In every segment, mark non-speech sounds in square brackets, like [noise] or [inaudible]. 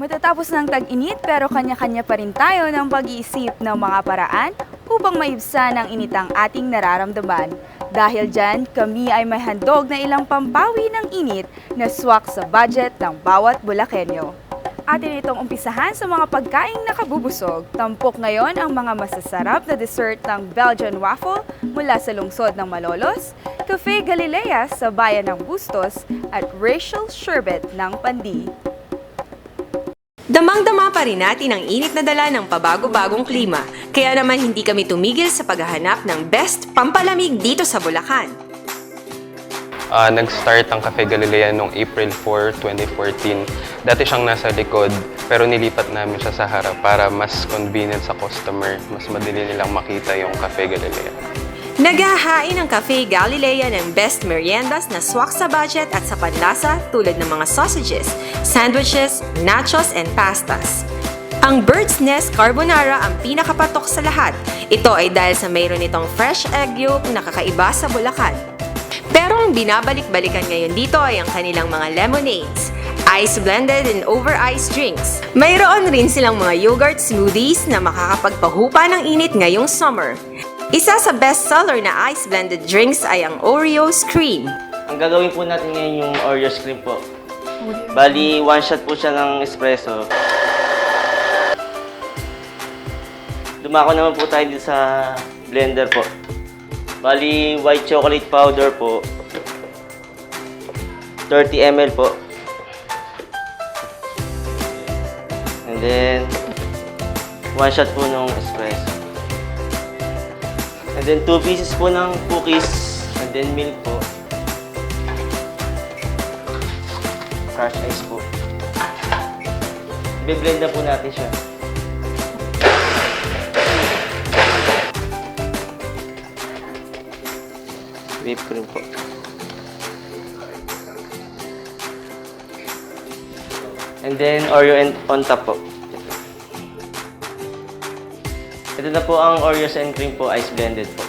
Matatapos ng tag-init pero kanya-kanya pa rin tayo ng pag-iisip ng mga paraan upang maibsan ang init ang ating nararamdaman. Dahil dyan, kami ay may handog na ilang pampawi ng init na swak sa budget ng bawat Bulakenyo. Atin itong umpisahan sa mga pagkaing nakabubusog. Tampok ngayon ang mga masasarap na dessert ng Belgian waffle mula sa lungsod ng Malolos, Cafe Galilea sa bayan ng Bustos at Rachel Sherbet ng Pandi. Damang-dama pa rin natin ang init na dala ng pabago-bagong klima, kaya naman hindi kami tumigil sa paghahanap ng best pampalamig dito sa Bulacan. Ah, nag-start ang Cafe Galilea noong April 4, 2014. Dati siyang nasa likod, pero nilipat namin siya sa harap para mas convenient sa customer. Mas madali nilang makita yung Cafe Galilea. Naghahain ang Cafe Galilea ng best meriendas na swak sa budget at sa panlasa tulad ng mga sausages, sandwiches, nachos, and pastas. Ang Bird's Nest Carbonara ang pinakapatok sa lahat. Ito ay dahil sa mayroon itong fresh egg yolk na kakaiba sa Bulacan. Pero ang binabalik-balikan ngayon dito ay ang kanilang mga lemonades, ice blended and over ice drinks. Mayroon rin silang mga yogurt smoothies na makakapagpahupa ng init ngayong summer. Isa sa best-seller na ice blended drinks ay ang Oreo Cream. Ang gagawin po natin ngayon yung Oreo cream po. Bali, one shot po siya ng espresso. Dumako naman po tayo dito sa blender po. Bali, white chocolate powder po. 30 ml po. And then, one shot po ng espresso. And then, two pieces po ng cookies. And then, milk po. Crush ice po. Ibe-blend na po natin siya. Whipped cream po. And then, Oreo and on top po. Ito na po ang Oreos and cream po, ice blended po.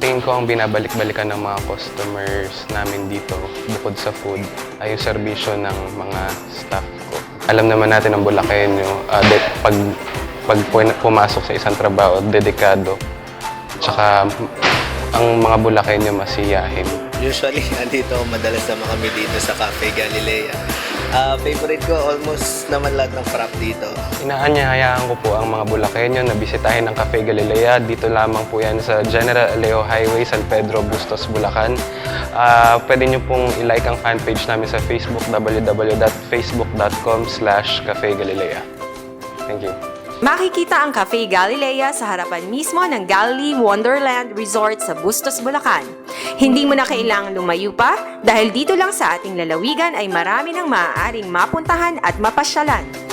Tingin ko ang binabalik-balikan ng mga customers namin dito, bukod sa food, ay yung serbisyo ng mga staff. Alam naman natin ang Bulakenyo, ah, de- pag, pag pu- pumasok sa isang trabaho, dedikado. Tsaka ang mga Bulakenyo masiyahin. Usually, [laughs] andito madalas naman kami dito sa Cafe Galilea. Ah, favorite ko almost naman lahat ng frap dito. Inaanyayaan ko po ang mga Bulakenyo na bisitahin ang Cafe Galilea. Dito lamang po yan sa General Leo Highway, San Pedro, Bustos, Bulacan. Ah, pwede nyo pong i-like ang fanpage namin sa Facebook, www.facebook.com slash Cafe Galilea. Thank you. Makikita ang Cafe Galilea sa harapan mismo ng Galilee Wonderland Resort sa Bustos, Bulacan. Hindi mo na kailangang lumayo pa dahil dito lang sa ating lalawigan ay marami ng maaaring mapuntahan at mapasyalan.